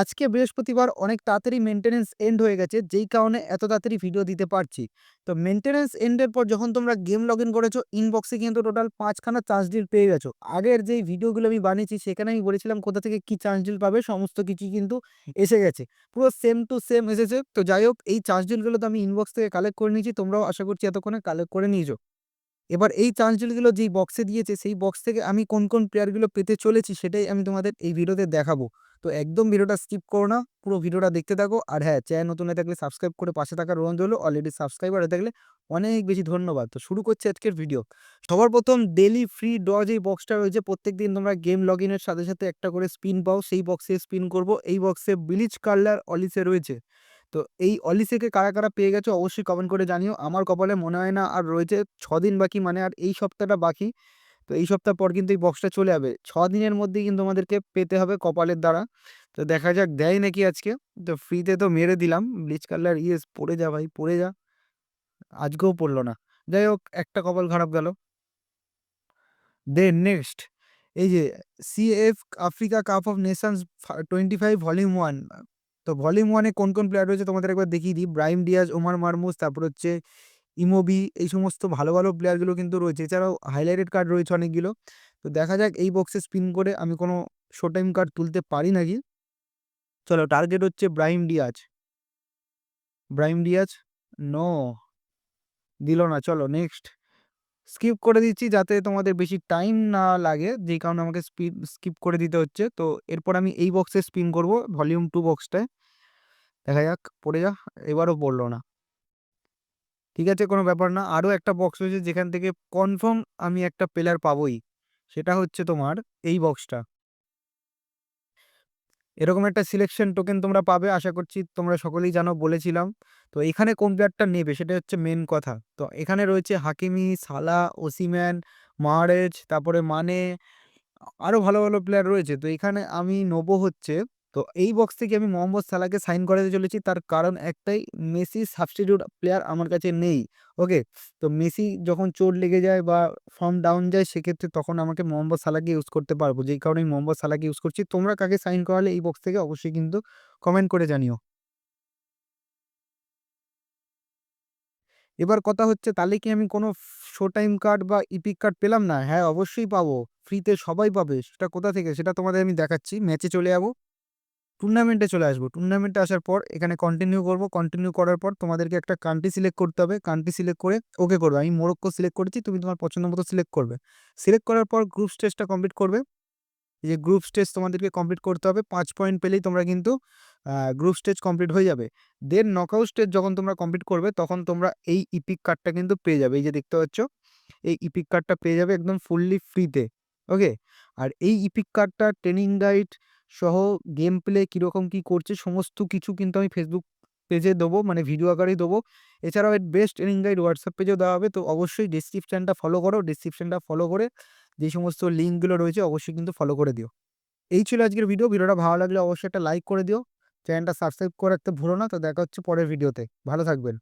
আজকে বৃহস্পতিবার অনেক তাড়াতাড়ি মেইনটেন্যান্স এন্ড হয়ে গেছে, যেই কারণে এত তাড়াতাড়ি ভিডিও দিতে পারছি। তো মেইনটেন্যান্স এন্ডের পর যখন তোমরা গেম লগ ইন করেছ, ইনবক্সে কিন্তু টোটাল ৫ খানা চার্জ ডিল পেয়ে গেছো। আগের যেই ভিডিওগুলো আমি বানিয়েছি সেখানে আমি বলেছিলাম কোথা থেকে কি চার্জ ডিল পাবে সমস্ত কিছুই কিন্তু এসে গেছে। পুরো সেম টু সেম এসেছে। তো যাই হোক এই চার্জ ডিলগুলো তো আমি ইনবক্স থেকে কালেক্ট করে নিয়েছি। তোমরাও আশা করছি এতক্ষণে কালেক্ট করে নিয়েছো। এবার এই চার্জ ডিলগুলো যেই বক্সে দিয়েছে সেই বক্স থেকে আমি কোন, কোন প্লেয়ারগুলো পেতে চলেছি সেটাই আমি তোমাদের এই ভিডিওতে দেখাবো। তো একদম ভিডিওটা স্কিপ করো না। পুরো ভিডিওটা দেখতে থাকো। আর হ্যাঁ, চ্যানেল নতুন হয়ে থাকলে সাবস্ক্রাইব করে পাশে থাকার অনুরোধ রইল। অলরেডি সাবস্ক্রাইবার হয়ে থাকলে অনেক বেশি ধন্যবাদ। তো শুরু করছে আজকের ভিডিও। সবার প্রথম ডেইলি ফ্রি ড্র যেই বক্সটা রয়েছে প্রত্যেক দিন তোমরা গেম লগইনের সাথে, সাথে একটা করে স্পিন পাও। সেই বক্সে স্পিন করব। এই বক্সে ব্লিচ কালার অলিসে রয়েছে। তো এই অলিসেকে কারা, কারা পেয়ে গেছো অবশ্যই কমেন্ট করে জানিও। আমার কপালে মনে হয় না আর রয়েছে ৬ দিন বাকি মানে আর এই সপ্তাহটা বাকি। তো এই সপ্তাহ পর কিন্তু এই বক্সটা চলে যাবে। ছ দিনের মধ্যেই কিন্তু আমাদেরকে পেতে হবে কপালের দ্বারা। তো দেখা যাক দেয় নাকি আজকে। তো ফ্রিতে তো মেরে দিলাম। ব্লিচ কালার ইয়েস পড়ে যা ভাই পড়ে যা। আজকেও পড়ল না। যাই হোক একটা কপাল খারাপ গেল। দেন নেক্সট এই যে CF Africa cup of nations ফা 25 ভলিউম ওয়ান তো ভলিউম ওয়ানে কোন, কোন প্লেয়ার রয়েছে তোমাদের একবার দেখিয়ে দিই। ব্রাহিম ডিয়াজ, ওমার মারমুশ, তারপর হচ্ছে ইমোবি এই সমস্ত ভালো, ভালো প্লেয়ারগুলো কিন্তু রয়েছে। এছাড়াও হাইলাইটেড কার্ড রয়েছে অনেকগুলো। তো দেখা যাক এই বক্সে স্পিন করে আমি কোনো শো টাইম কার্ড তুলতে পারি নাকি। চলো টার্গেট হচ্ছে ব্রাহিম ডিয়াজ। ব্রাহিম ডিয়াজ নো দিল না। চলো নেক্সট স্কিপ করে দিচ্ছি যাতে তোমাদের বেশি টাইম না লাগে। যেই কারণে আমাকে স্পিড স্কিপ করে দিতে হচ্ছে। তো এরপর আমি এই বক্সে স্পিন করব ভলিউম টু বক্সটায়। দেখা যাক পড়ে যা। এবারও পড়ল না। ঠিক আছে কোনো ব্যাপার না। আরও একটা বক্স রয়েছে যেখান থেকে কনফার্ম আমি একটা প্লেয়ার পাবই সেটা হচ্ছে তোমার এই বক্সটা। এরকম একটা সিলেকশন টোকেন তোমরা পাবে আশা করছি তোমরা সকলেই জানো বলেছিলাম। তো এখানে কোন প্লেয়ারটা নেবে সেটা হচ্ছে মেন কথা। তো এখানে রয়েছে হাকিমি, সালাহ, ওসিম্যান, মারেজ তারপরে মানে আরও ভালো, ভালো প্লেয়ার রয়েছে। তো এখানে আমি নেব হচ্ছে তো এই বক্স থেকে আমি মোহাম্মদ সালাহকে সাইন করাতে চলেছি। তার কারণ একটাই মেসি সাবস্টিটিউট প্লেয়ার আমার কাছে নেই। ওকে? তো মেসি যখন চোট লেগে যায় বা ফর্ম ডাউন যায় সেক্ষেত্রে তখন আমাকে মোহাম্মদ সালাহকে ইউজ করতে পারব। যেই কারণে আমি মোহাম্মদ সালাকে ইউজ করছি। তোমরা কাকে সাইন করালে এই বক্স থেকে অবশ্যই কিন্তু কমেন্ট করে জানিও। এবার কথা হচ্ছে তাহলে কি আমি কোনো শো টাইম কার্ড বা ইপিক কার্ড পেলাম না? হ্যাঁ, অবশ্যই পাবো। ফ্রিতে সবাই পাবে। সেটা কোথা থেকে? সেটা তোমাদের আমি দেখাচ্ছি। ম্যাচে চলে যাব। টুর্নামেন্টে চলে আসব। টুর্নামেন্টে আসার পর এখানে কন্টিনিউ করব। কন্টিনিউ করার পর তোমাদেরকে একটা কান্ট্রি সিলেক্ট করতে হবে। কান্ট্রি সিলেক্ট করে ওকে করবে। আমি মোরক্কো সিলেক্ট করেছি। তুমি তোমার পছন্দ মতো সিলেক্ট করবে। সিলেক্ট করার পর গ্রুপ স্টেজটা কমপ্লিট করবে। যে গ্রুপ স্টেজ তোমাদেরকে কমপ্লিট করতে হবে। পাঁচ পয়েন্ট পেলেই তোমরা কিন্তু গ্রুপ স্টেজ কমপ্লিট হয়ে যাবে। দেন নকআউট স্টেজ যখন তোমরা কমপ্লিট করবে, তখন তোমরা এই ইপিক কার্ডটা কিন্তু পেয়ে যাবে। এই যে দেখতে পাচ্ছ। এই ইপিক কার্ডটা পেয়ে যাবে একদম ফুললি ফ্রিতে। ওকে? আর এই ইপিক কার্ডটা ট্রেনিং গাইড সহ গেম প্লে কীরকম কী করছে, সমস্ত কিছু কিন্তু আমি ফেসবুক পেজে দেবো মানে ভিডিও আকারেই দেবো। এছাড়াও এর বেস্ট ট্রেনিং গাইড হোয়াটসঅ্যাপ পেজেও দেওয়া হবে। তো অবশ্যই ডেসক্রিপশনটা ফলো করো। ডেসক্রিপশনটা ফলো করে যে সমস্ত লিঙ্কগুলো রয়েছে অবশ্যই কিন্তু ফলো করে দিও। এই ছিল আজকের ভিডিও। ভিডিওটা ভালো লাগলে অবশ্যই একটা লাইক করে দিও। চ্যানেলটা সাবস্ক্রাইব করে রাখতে ভুলো না। তো দেখা হচ্ছে পরের ভিডিওতে। ভালো থাকবেন।